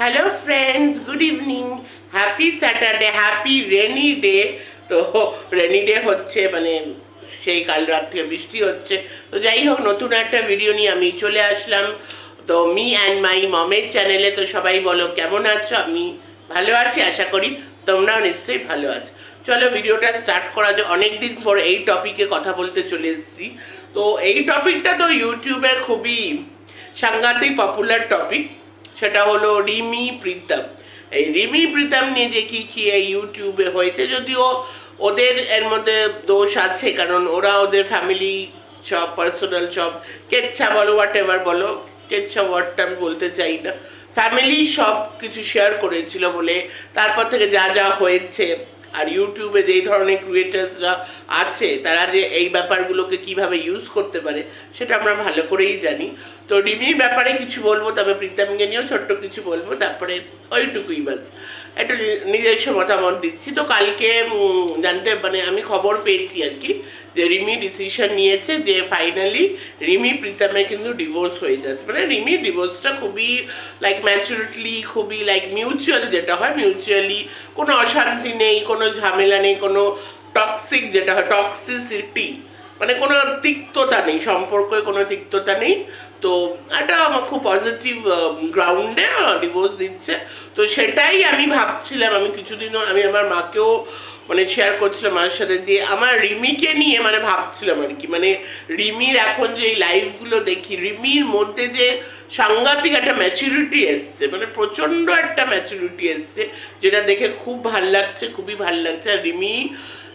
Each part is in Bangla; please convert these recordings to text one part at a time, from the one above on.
Hello friends good evening happy Saturday happy rainy day তো রেনি ডে হচ্ছে মানে সেই কাল রাত থেকে বৃষ্টি হচ্ছে। তো যাই হোক, নতুন একটা ভিডিও নিয়ে আমি চলে আসলাম। তো মি অ্যান্ড মাই মমের চ্যানেলে তো সবাই বলো, কেমন আছো? আমি ভালো আছি, আশা করি তোমরাও নিশ্চয়ই ভালো আছো। চলো ভিডিওটা স্টার্ট করা যায় অনেকদিন পর এই টপিকে কথা বলতে চলে এসেছি। তো এই টপিকটা তো ইউটিউবের খুবই সাংঘাতিক পপুলার টপিক সেটা হলো রিমি প্রীতম। এই রিমি প্রীতম নিয়ে যে কি কি এই ইউটিউবে হয়েছে, যদিও ওদের এর মধ্যে দোষ আছে, কারণ ওরা ওদের ফ্যামিলি সব পার্সোনাল সব, কেচ্ছা বলো হোয়াট এভার বলো, কেচ্ছা ওয়ার্ডটা আমি বলতে চাই না। ফ্যামিলি সব কিছু শেয়ার করেছিল বলে, তারপর থেকে যা যা হয়েছে, আর ইউটিউবে যেই ধরনের ক্রিয়েটার্সরা আছে, তারা যে এই ব্যাপারগুলোকে কীভাবে ইউজ করতে পারে, সেটা আমরা ভালো করেই জানি। তো রিমির ব্যাপারে কিছু বলব, তবে প্রীতমকে নিয়েও ছোট্ট কিছু বলব, তারপরে ওইটুকুই বাস। একটু নিজস্ব মতামত দিচ্ছি। তো কালকে জানতে মানে আমি খবর পেয়েছি আর কি, যে রিমি ডিসিশন নিয়েছে যে ফাইনালি রিমি প্রীতমের কিন্তু ডিভোর্স হয়ে যাচ্ছে। মানে রিমির ডিভোর্সটা খুবই লাইক ম্যাচুরিটলি খুবই লাইক মিউচুয়াল যেটা হয় মিউচুয়ালি কোনো অশান্তি নেই, কোনো ঝামেলা নেই, কোনো টক্সিক যেটা হয় টক্সিসিটি মানে কোনো তিক্ততা নেই, সম্পর্কে কোনো তিক্ততা নেই। তো একটা আমার খুব পজিটিভ গ্রাউন্ডে ডিভোর্স দিচ্ছে। তো সেটাই আমি ভাবছিলাম, আমি কিছুদিনও, আমি আমার মাকেও মানে শেয়ার করছিলাম মার সাথে যে আমার রিমিকে নিয়ে মানে ভাবছিলাম আর কি। মানে রিমির এখন যে লাইফগুলো দেখি, রিমির মধ্যে যে সাংঘাতিক একটা ম্যাচুরিটি এসছে মানে প্রচণ্ড একটা ম্যাচুরিটি এসছে, যেটা দেখে খুব ভালো লাগছে, খুবই ভালো লাগছে। আর রিমি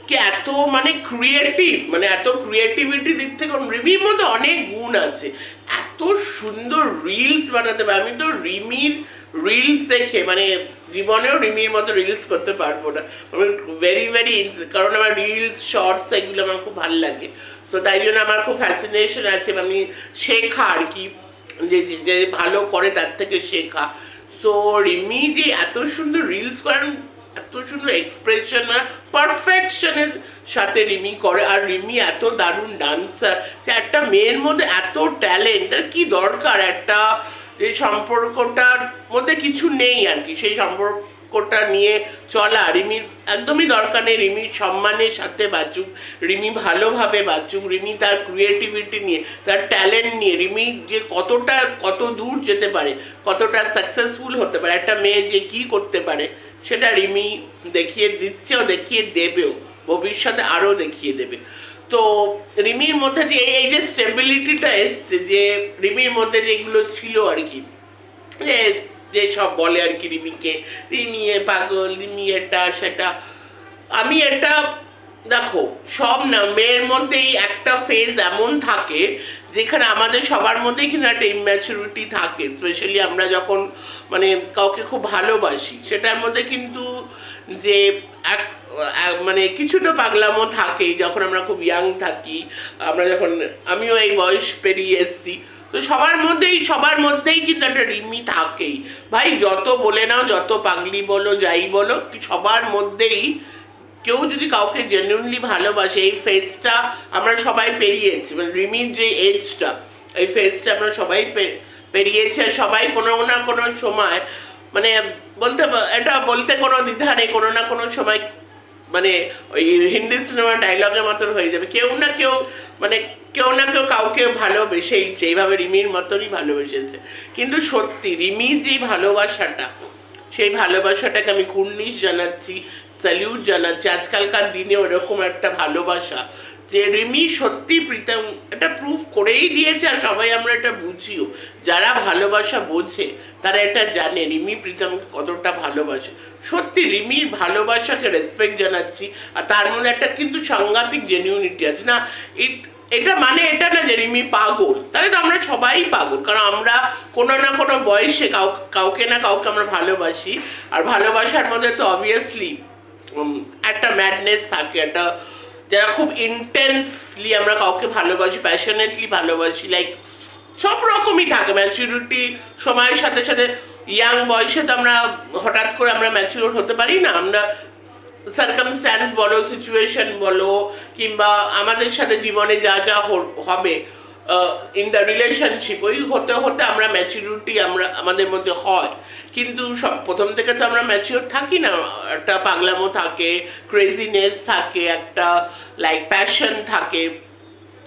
কে এত মানে ক্রিয়েটিভ মানে এত ক্রিয়েটিভিটি দিক থেকে রিমির মধ্যে অনেক গুণ আছে। এত সুন্দর রিলস বানাতে পারে আমি তো রিমির রিলস দেখে মানে জীবনেও রিমির মতো রিলস করতে পারব না। আমি ভেরি ভেরি কারণ আমার রিলস শর্টস এগুলো আমার খুব ভালো লাগে। তো তাই জন্য আমার খুব ফ্যাসিনেশন আছে, আমি শেখা আর কি, যে, যে- ভালো করে তার থেকে শেখা। সো রিমি যে এত সুন্দর রিলস করেন এত সুন্দর এক্সপ্রেশন আর পারফেকশনের সাথে রিমি করে। আর রিমি এত দারুণ ডান্সার যে একটা মেয়ের মধ্যে এত ট্যালেন্ট তার কি দরকার একটা? যে সম্পর্কটার মধ্যে কিছু নেই আর কি। সেই সম্পর্কটা নিয়ে চলা। রিমির একদমই দরকার নেই। রিমির সম্মানের সাথে বাঁচুক। রিমি ভালোভাবে বাঁচুক। রিমি তার ক্রিয়েটিভিটি নিয়ে, তার ট্যালেন্ট নিয়ে, রিমি যে কতটা, কত দূর যেতে পারে, কতটা সাকসেসফুল হতে পারে, একটা মেয়ে যে কি করতে পারে, সেটা রিমি দেখিয়ে দিচ্ছেও, দেখিয়ে দেবেও, ভবিষ্যতে আরও দেখিয়ে দেবে। তো রিমির মধ্যে যে, এই যে স্টেবিলিটিটা এসছে, যে রিমির মধ্যে যেগুলো ছিল আর কি, যে যে সব বলে আর কি রিমিকে, রিমি এ পাগল, রিমি এটা, সেটা। আমি এটা, দেখো, সব না, মেয়ের মধ্যেই একটা ফেজ এমন থাকে, যেখানে আমাদের সবার মধ্যেই কিন্তু একটা ইম্যাচুরিটি থাকে স্পেশালি আমরা যখন মানে কাউকে খুব ভালোবাসি, সেটার মধ্যে কিন্তু যে এক মানে কিছু তো পাগলামো থাকেই, যখন আমরা খুব ইয়াং থাকি, আমরা যখন, আমিও এই বয়স পেরিয়ে এসেছি তো সবার মধ্যেই সবার মধ্যেই কিন্তু একটা রিমি থাকেই। ভাই, যত বলে নাও, যত পাগলি বলো, যাই বলো, সবার মধ্যেই কেউ যদি কাউকে জেনুইনলি ভালোবাসে, এই ফেজটা আমরা সবাই পেরিয়েছি মানে রিমির যে এজটা এই ফেজটা আমরা সবাই পেরিয়েছি সবাই কোনো না কোনো সময় মানে বলতে এটা বলতে কোনো দ্বিধা নেই, কোনো না কোনো সময় মানে ওই হিন্দি সিনেমার ডায়লগের মতন হয়ে যাবে। কেউ না কেউ মানে কেউ না কেউ কাউকে ভালোবেসেইছে। এইভাবে রিমির মতনই ভালোবেসেছে। কিন্তু সত্যি, রিমি যে ভালোবাসাটা, সেই ভালোবাসাটাকে আমি কুর্নিশ জানাচ্ছি স্যালিউট জানাচ্ছি। আজকালকার দিনে ওরকম একটা ভালোবাসা যে রিমি সত্যি প্রীতম, এটা প্রুভ করেই দিয়েছে আর সবাই আমরা এটা বুঝিও। যারা ভালোবাসা বোঝে, তারা এটা জানে রিমি প্রীতমকে কতটা ভালোবাসে। সত্যি রিমির ভালোবাসাকে রেসপেক্ট জানাচ্ছি, আর তার মধ্যে একটা কিন্তু সাংঘাতিক জেনিউনিটি আছে। না ইট এটা মানে এটা না যে রিমি পাগল, তাহলে তো আমরা সবাই পাগল, কারণ আমরা কোনো না কোনো বয়সে কাউ, কাউকে না কাউকে আমরা ভালোবাসি। আর ভালোবাসার মধ্যে তো অবভিয়াসলি একটা ম্যাডনেস থাকে, একটা যারা খুব ইন্টেন্সলি আমরা কাউকে ভালোবাসি প্যাশনেটলি ভালোবাসি লাইক সব রকমই থাকে ম্যাচুরিটি সময়ের সাথে সাথে ইয়াং বয়সে তো আমরা হঠাৎ করে আমরা ম্যাচিউর হতে পারি না। আমরা সার্কামস্ট্যান্স বলো সিচুয়েশন বলো, কিংবা আমাদের সাথে জীবনে যা যা হবে ইন দ্য রিলেশনশিপ ওই হতে হতে আমরা ম্যাচিউরিটি আমরা, আমাদের মধ্যে হয়। কিন্তু সব, প্রথম থেকে তো আমরা ম্যাচিওর থাকি না। একটা পাগলামো থাকে ক্রেজিনেস থাকে, একটা লাইক প্যাশন থাকে।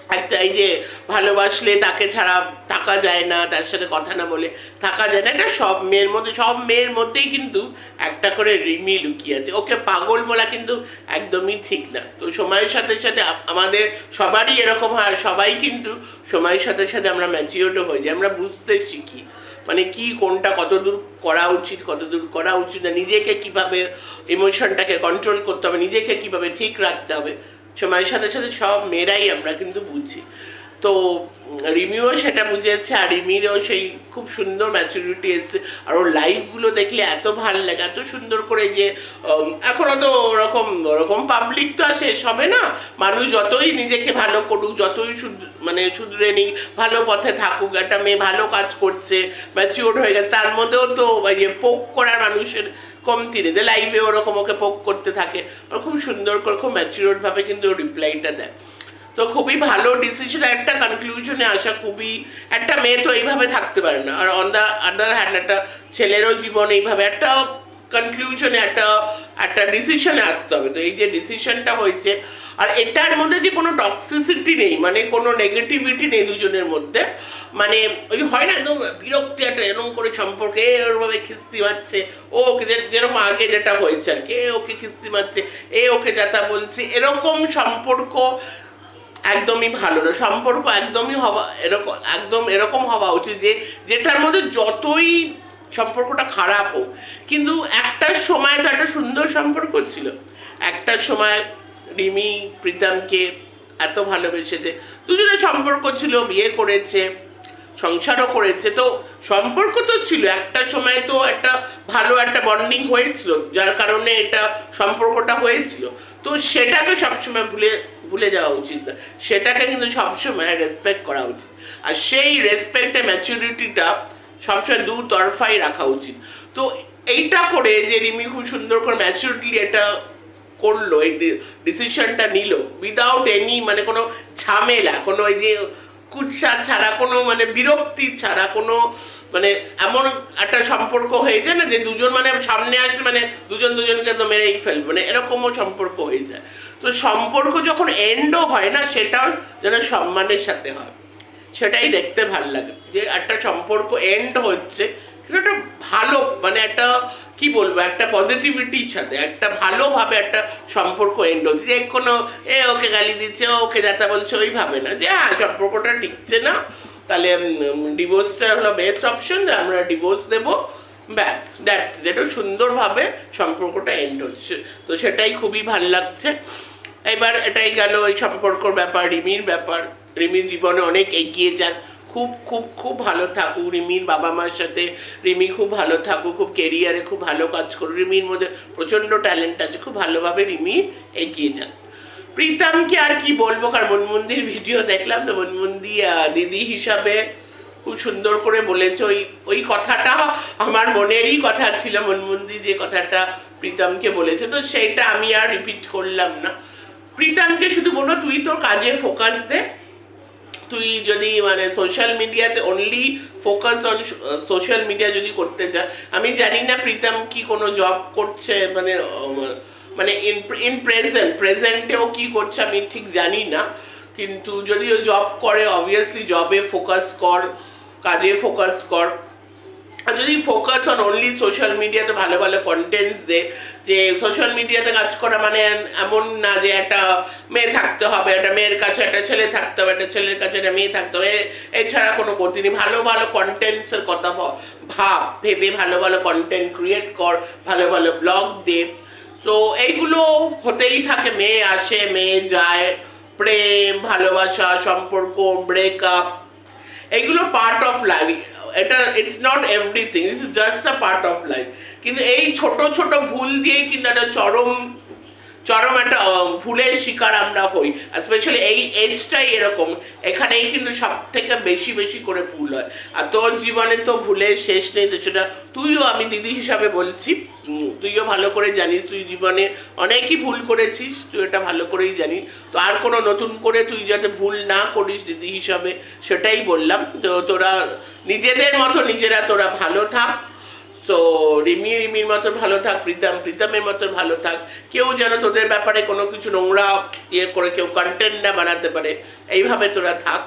একটা এই যে ভালোবাসলে তাকে ছাড়া থাকা যায় না, তার সাথে কথা না বলে থাকা যায় না। এটা সব মেয়ের মধ্যে, সব মেয়ের মধ্যেই কিন্তু একটা করে রিমি লুকিয়ে আছে। ওকে পাগল বলা কিন্তু একদমই ঠিক না। তো সময়ের সাথে সাথে আমাদের সবারই এরকম হয়, সবাই কিন্তু সময়ের সাথে সাথে আমরা ম্যাচিওরও হয়ে যাই, আমরা বুঝতে শিখি। মানে কি, কোনটা কত দূর করা উচিত কত দূর করা উচিত না, নিজেকে কীভাবে ইমোশনটাকে কন্ট্রোল করতে হবে, নিজেকে কীভাবে ঠিক রাখতে হবে সময়ের সাথে সাথে সব মেয়েরাই আমরা কিন্তু বুঝি। তো রিমিও সেটা বুঝেছে আর রিমিরও সেই খুব সুন্দর ম্যাচুরিটি এসছে আর ওর লাইফগুলো দেখলে এত ভালো লাগে এত সুন্দর করে যে উম, এখনও তো ওরকম ওরকম পাবলিক তো আছে সবে না। মানুষ যতই নিজেকে ভালো করুক যতই মানে শুধরে নিক ভালো পথে থাকুক একটা মেয়ে ভালো কাজ করছে ম্যাচিওর হয়ে গেছে তার মধ্যেও তো যে পোক করার মানুষের কমতি নেই যে লাইভে ওরকম ওকে পোক করতে থাকে। ওর খুব সুন্দর করে খুব ম্যাচিওর ভাবে কিন্তু রিপ্লাইটা দেয়। তো খুবই ভালো ডিসিশন একটা কনক্লুশনে আসা খুবই, একটা মেয়ে তো এইভাবে থাকতে পারে না। আর অন দ্য আদার হ্যান্ড একটা ছেলেরও জীবন এইভাবে, একটা কনক্লুশনে একটা একটা ডিসিশনে আসতে হবে। তো এই যে ডিসিশনটা হয়েছে, আর এটার মধ্যে যে কোনো টক্সিসিটি নেই মানে কোনো নেগেটিভিটি নেই দুজনের মধ্যে মানে ওই হয় না, একদম বিরক্তি, একটা এরকম করে সম্পর্কে ওরভাবে খিস্তি মারছে, ও ওকে যেরকম আগে যেটা হয়েছে আর কি ওকে খিস্তি মারছে, এ, ওকে যাতা বলছে, এরকম সম্পর্ক একদমই ভালো না সম্পর্ক একদমই হওয়া এরকম, একদম এরকম হওয়া উচিত যে, যেটার মধ্যে যতই সম্পর্কটা খারাপ হোক, কিন্তু একটা সময় তো একটা সুন্দর সম্পর্ক ছিল। একটা সময় রিমি প্রীতমকে এত ভালোবেসেছে দুজনের সম্পর্ক ছিল, বিয়ে করেছে, সংসারও করেছে, তো সম্পর্ক তো ছিল। একটা সময় তো একটা ভালো একটা বন্ডিং হয়েছিল, যার কারণে এটা সম্পর্কটা হয়েছিল। তো সেটাকে সবসময় ভুলে ভুলে যাওয়া উচিত। না সেটাকে কিন্তু সবসময় রেসপেক্ট করা উচিত। আর সেই রেসপেক্টের ম্যাচুরিটিটা সবসময় দু তরফাই রাখা উচিত। তো এইটা করে যে রিমি খুব সুন্দর করে ম্যাচুরিটি এটা করল, এই ডিসিশনটা নিল উইদাউট এনি মানে কোনো ঝামেলা, কোনো এই যে কুৎসা ছাড়া, কোনো মানে বিরক্তি ছাড়া, কোনো মানে এমন একটা সম্পর্ক হয়ে যায় না যে দুজন মানে সামনে আসলে মানে দুজন দুজনকে তো মেরেই ফেলবে মানে এরকমও সম্পর্ক হয়ে যায়। তো সম্পর্ক যখন এন্ডও হয় না, সেটাও যেন সম্মানের সাথে হয়। সেটাই দেখতে ভালো লাগে, যে একটা সম্পর্ক এন্ড হচ্ছে একটা ভালো মানে একটা, কি বলব, একটা পজিটিভিটির সাথে, একটা ভালোভাবে একটা সম্পর্ক এন্ড হচ্ছে যে কোনো, এ ওকে গালি দিচ্ছে ওকে যাতা বলছে, ওইভাবে না। যে হ্যাঁ সম্পর্কটা টিকছে না, তাহলে ডিভোর্সটা হলো বেস্ট অপশন আমরা ডিভোর্স দেবো, ব্যাস দ্যাটস যেটা সুন্দরভাবে সম্পর্কটা এন্ড হচ্ছে। তো সেটাই খুবই ভালো লাগছে। এবার এটাই গেল ওই সম্পর্কর ব্যাপার, রিমির ব্যাপার। রিমির জীবনে অনেক এগিয়ে যাক খুব খুব খুব ভালো থাকুক। রিমির বাবা মার সাথে রিমি খুব ভালো থাকুক, খুব কেরিয়ারে খুব ভালো কাজ করুক। রিমির মধ্যে প্রচণ্ড ট্যালেন্ট আছে, খুব ভালোভাবে রিমি এগিয়ে যাক। প্রীতমকে আর কি বলব? কারণ মনমন্দির ভিডিও দেখলাম তো, মনমন্দি দিদি হিসাবে খুব সুন্দর করে বলেছে। ওই ওই কথাটা আমার মনেরই কথা ছিল, মনমন্দি যে কথাটা প্রীতমকে বলেছে। তো সেটা আমি আর রিপিট করলাম না। প্রীতমকে শুধু বলো, তুই তোর কাজে ফোকাস দে। তুই যদি মানে সোশ্যাল মিডিয়াতে only focus on social media যদি করতে চা আমি জানি না প্রীতম কি কোনো জব করছে মানে মানে ইন ইন প্রেজেন্ট প্রেজেন্টেও কি করছে আমি ঠিক জানি না। কিন্তু যদি ও জব করে অবভিয়াসলি জবে ফোকাস কর, কাজে ফোকাস কর। আর যদি ফোকাস অন অনলি সোশ্যাল মিডিয়াতে ভালো ভালো কন্টেন্টস দে, যে সোশ্যাল মিডিয়াতে কাজ করা মানে এমন না যে একটা মেয়ে থাকতে হবে, একটা মেয়ের কাছে একটা ছেলে থাকতে হবে, একটা ছেলের কাছে একটা মেয়ে থাকতে হবে এছাড়া কোনো গতি নেই। ভালো ভালো কন্টেন্টসের কথা ভাব, ভেবে ভালো ভালো কন্টেন্ট ক্রিয়েট কর, ভালো ভালো ব্লগ দে। তো এইগুলো হতেই থাকে, মেয়ে আসে, মেয়ে যায়, প্রেম, ভালোবাসা, সম্পর্ক ব্রেকআপ এগুলো পার্ট অফ লাইফ এটা it's not everything it's just a part of life কিন্তু এই ছোট ছোট ভুল দিয়ে কিন্তু একটা চরম চরম একটা ভুলের শিকার আমরা হই। স্পেশালি এই এজটাই এরকম। এখানেই কিন্তু সব থেকে বেশি বেশি করে ভুল হয়। আর তোর জীবনে তো ভুলের শেষ নেই, তো সেটা তুইও, আমি দিদি হিসাবে বলছি। তুইও ভালো করে জানিস, তুই জীবনে অনেকই ভুল করেছিস, তুই এটা ভালো করেই জানিস। তো আর কোনো নতুন করে তুই যাতে ভুল না করিস দিদি হিসাবে, সেটাই বললাম। তো তোরা নিজেদের মতো নিজেরা তোরা ভালো থাক। তো রিমি, রিমির মতো ভালো থাক, প্রীতম, প্রীতমের মতো ভালো থাক। কেউ যেন তোদের ব্যাপারে কোনো কিছু নোংরা ইয়ে করে কেউ কন্টেন্ট না বানাতে পারে, এইভাবে তোরা থাক।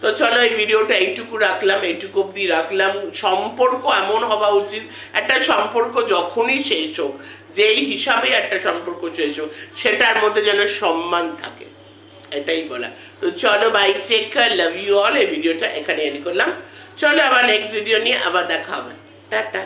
তো চলো, এই ভিডিওটা এইটুকু রাখলাম, এইটুকু অবধি রাখলাম। সম্পর্ক এমন হওয়া উচিত, একটা সম্পর্ক যখনই শেষ হোক, যেই হিসাবে একটা সম্পর্ক শেষ হোক, সেটার মধ্যে যেন সম্মান থাকে। এটাই বলা। তো চলো bye take love you all এই ভিডিওটা এখানে এন্ড করলাম। চলো, আবার নেক্সট ভিডিও নিয়ে আবার দেখা হবে। টাটা।